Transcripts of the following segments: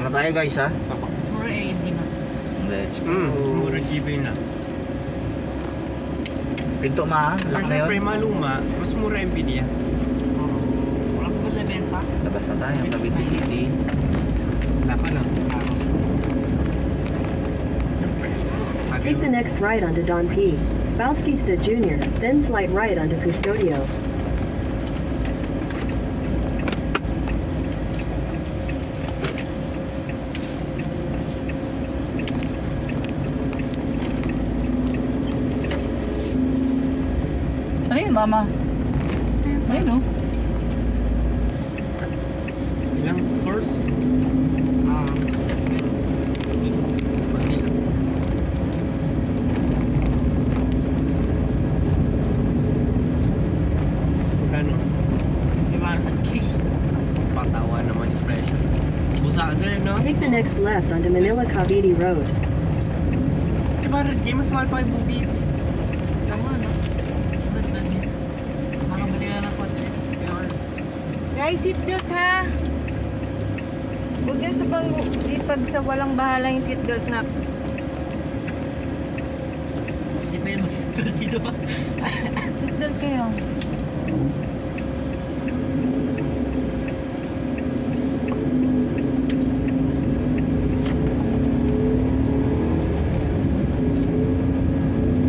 Na tayo guys ha? Mura eh, hindi na. Let's go. mura GB na. Pinto ma, Pero lak na yun. mga luma, mas mura Nvidia. Oo. Wala pa ba nabenta? Labas na tayo, Cavite City. Wala pa lang. Take the next right onto Don P. Bautista Jr., then slight right onto Custodio. Ano yun mama? Ayun oh. Ilang course? Ah. Pati. Ano? Diba? Patawa naman fresh. Busa ka rin, no? Take the next left onto Manila Cavite Road. Diba, Red Game, mas mahal pa yung bubi. Guys, seatbelt ha. Huwag niyo sa pag, ipag sa walang bahala yung seatbelt na. Hindi ba yun mag-seatbelt dito ba? Seatbelt kayo.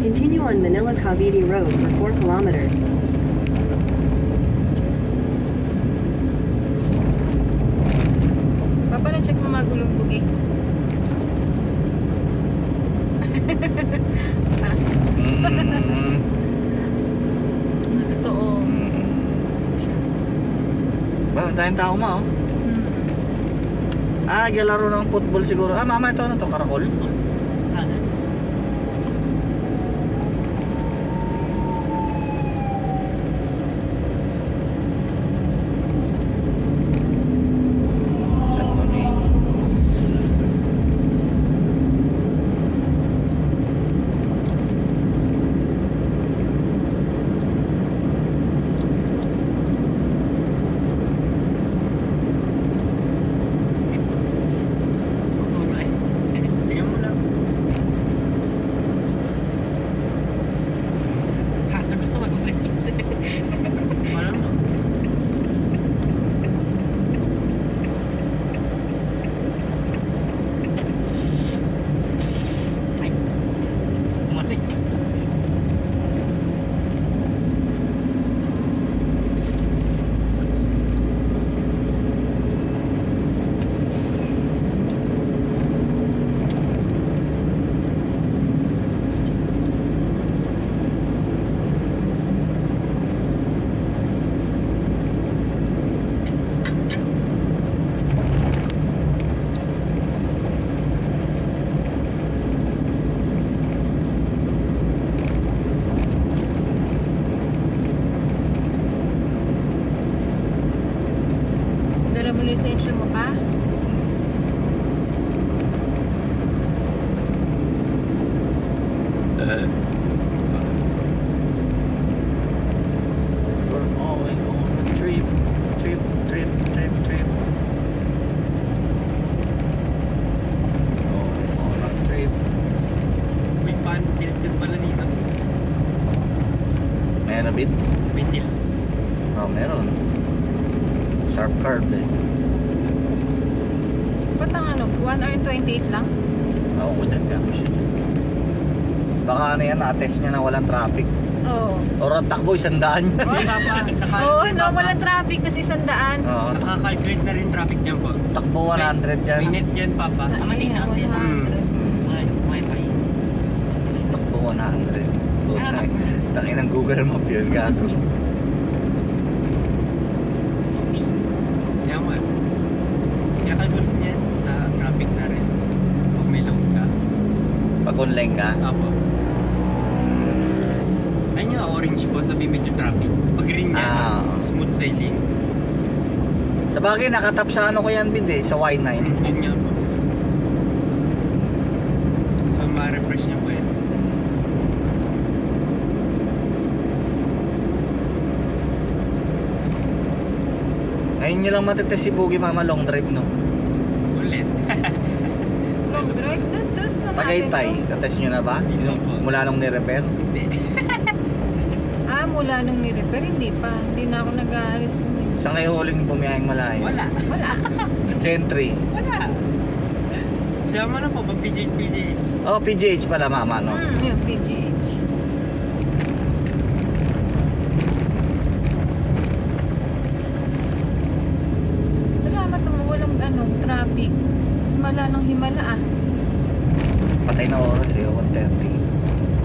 Continue on Manila Cavite Road for 4 kilometers. Ang tayong tao ma oh. Ah, naglalaro ng football siguro. Ah, mama, ito ano to? Karakol? We're going on a trip, trip, trip, trip, trip. Going on a trip. May pan, tilt pala dito. May nabit? May tilt. Oh, meron. Sharp curve eh. Ba't ang ano? 1 hour and 28 lang? Ako ko dyan gano'n siya. Baka ano yan, na-attest niya na walang traffic. Oo. Or ang takbo, isang daan yan. Naka, Oo, may no, walang traffic kasi sandaan. Oo, Nakakalculate na rin traffic dyan po. takbo 100 yan. Minute yan, papa. Tama din kasi yan. Hmm. Wi- Wi-Fi. Takbo 100. Putang. Tangin ng Google Map yun, kaso. Yaman. Kaya kalculate yan sa traffic na rin. Pag may load ka. Pag online ka, Apo. Nga, orange po, sabi medyo traffic. Pag green yan, Ah. smooth sailing. sa bagay nakatap sa ano ko yan, Bid eh, sa Y9. Yun nga po. So, ma-refresh niya po yan. Ngayon nyo lang matitest si Boogie Mama long drive, no? Ulit. Long drive na, test na natin. Tagaytay, to. na-test nyo na ba? Hindi Yung, pa po. mula nung ni-repair? Hindi. Mula nung ni-repair, hindi pa. Hindi na ako nag-aalis. eh. Saan kayo huling bumiyahing malayo? Wala. Wala. Gentry. Wala. Siyama na po, pag PGH, PGH. Oh, PGH pala mama, no? Hmm, yung PGH. Salamat naman walang ano, traffic. Himala ng himala ah. Patay na oras eh, 1.30.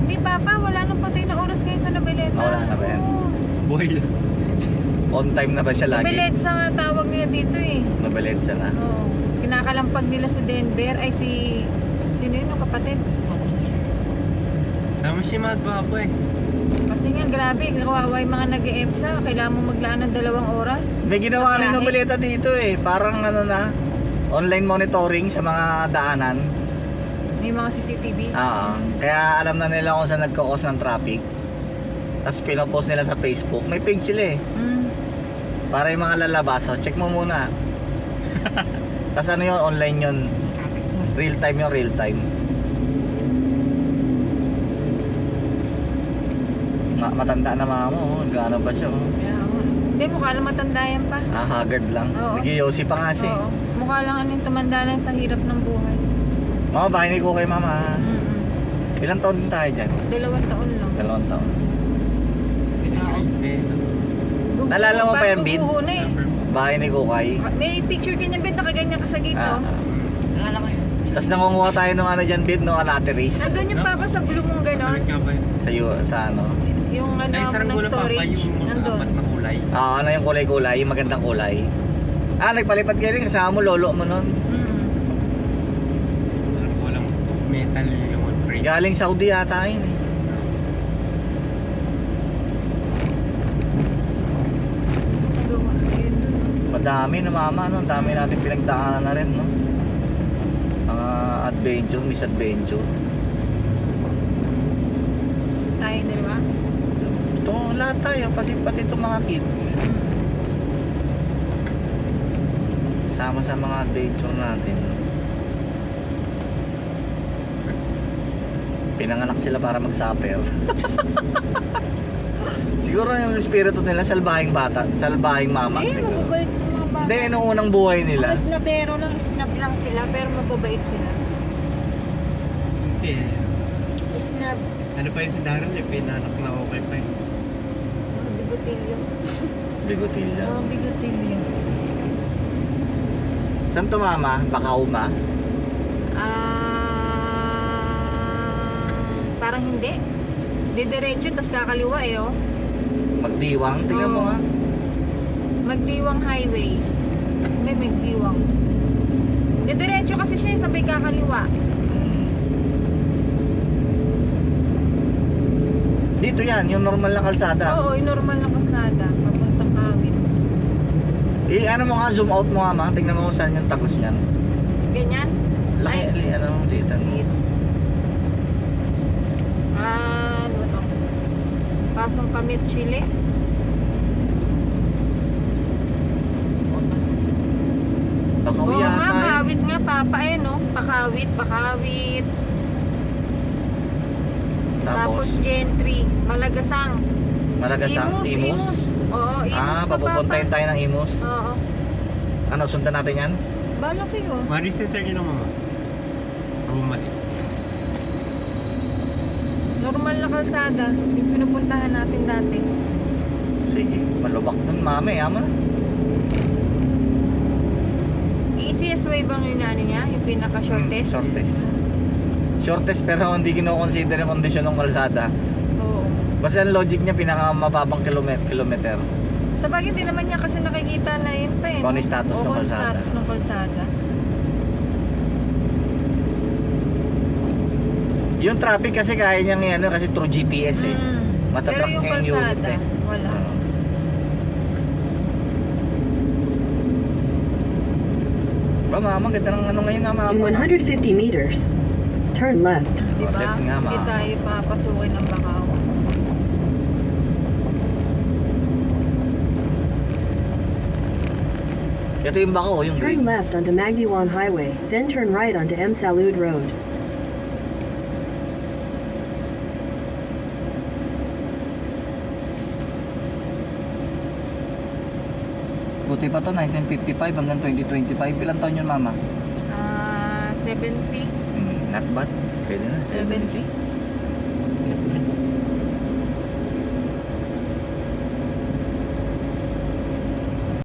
Hindi papa, wala nang patay na oras ngayon sa Nabeleta. Ah, wala na ba yan? Oo. Boy. On time na ba siya lagi? Nabeleta nga tawag nila dito eh. Nabaledsa na. Oo. Kinakalampag nila sa Denver ay si... Sino yun yung kapatid? Tama siya mga gwapo eh. Kasi nga grabe, kawawa yung mga nag-EMSA. Kailangan mo maglaan ng dalawang oras. May ginawa Sa rin biyahe. ng baleta dito eh. Parang ano na, online monitoring sa mga daanan. May mga CCTV. Oo. Kaya alam na nila kung saan nagkakos ng traffic. Tapos pinopost nila sa Facebook. May page sila eh. Mm. Para yung mga lalabas. So, check mo muna. Tapos ano yun, online yun. Real time yung real time. Ma matanda na mama mo. Oh. Gaano ba siya? Oh. Kaya ako. Hindi, mukha lang matanda yan pa. Ah, haggard lang. Oo. Nag-iossi pa nga siya. eh. Oo. Mukha lang ano yung tumanda lang sa hirap ng buhay. Mama, bahay ko kay mama. Mm-mm. Ilang taon din tayo dyan? Dalawang taon lang. Dalawang taon. Naalala mo pa yung bid? guguho na eh. Bahay ni Kukay. May picture ganyan bit, nakaganyan ka sa gate Ah. oh. Nalala ko yun. Tapos nangunguha tayo ng ano dyan bid, no? Alateris. Nandun yung papa sa blue mong ganon. Alis nga ba yun? Sa, yu- sa ano. Yung ano Sa isang ng gulo pa pa storage. yung Nandun. apat na kulay. Ah, ano yung kulay-kulay, yung magandang kulay. Ah, nagpalipat kayo rin kasama mo, lolo mo nun. Mm. Saan ko lang metal yung frame. Galing Saudi yata yun eh. Madami na mama, no? Ang dami natin pinagdaanan na rin, no? Mga adventure, misadventure. Tayo dalawa. Ito, lahat tayo, kasi pati itong mga kids. Sama sa mga adventure natin. Pinanganak sila para mag-supper. siguro yung espiritu nila, salbahing bata, salbahing mama. Eh, siguro. mababait yung mga bata. Hindi, nung unang buhay nila. Mga snapero lang, snap lang sila, pero mababait sila. Hindi. Snap. Ano pa yung si Darren eh, pinanak na okay pa yun. Mga bigotilyo. Bigotilya. Mga bigotilyo. Saan to mama? Bakauma? Parang hindi. Didiretso, tas kakaliwa eh, oh. Magdiwang? Tingnan mo Oo. nga. Magdiwang Highway. May Magdiwang. Didiretso kasi siya, eh, sabay kakaliwa. Mm. Dito yan, yung normal na kalsada. Oo, yung normal na kasada, papuntang kawit. Eh, ano mo nga, zoom out mo nga ma. Tingnan mo kung saan yung tagos niyan. Ganyan? Laki, Ay. ali, ano, litan mo. Wait. Ah, ano to? Pasong Kamit, Chile. Bakaw nga, yata yun. kawit nga, papa eh, no? Pakawit, pakawit. Tapos, Tapos, gentry, malagasang. Malagasang, Imus, Imus. imus. Oo, imus Ah, papupuntahin papa. tayo ng Imus. Oo. Ano, sundan natin yan? Bala kayo. Ma-recenter nyo lang mama. Bumalik. Normal na kalsada. Yung pinupuntahan natin dati. Sige, malubak nun, mami. Ama na. Easiest way bang yun ano niya? Yung pinaka-shortest? Hmm, shortest. Shortest pero hindi kino-consider yung kondisyon ng kalsada. Oo. Basta ang logic niya, pinaka mababang kilometer. kilometer. Sa bagay, hindi naman niya kasi nakikita na yun pa eh. Kung ano yung status Oo, ng ano kalsada. status ng kalsada. Yung traffic kasi kaya niyang ano, kasi through GPS eh. Mm. Matatrack niya yung unit eh. wala. Oo. Ba, mama, ganda ng ano ngayon nga, mama. In 150 meters, turn left. Diba? left nga, Hindi ma. tayo papasukin ng Bakaw. Ito yung bako, yung Turn green. left onto Magdiwang Highway, then turn right onto M. Salud Road. Buti pa to, 1955 hanggang 2025. Ilang taon yun, mama? Ah, 70. Hmm, not bad. Pwede na. 70. 70.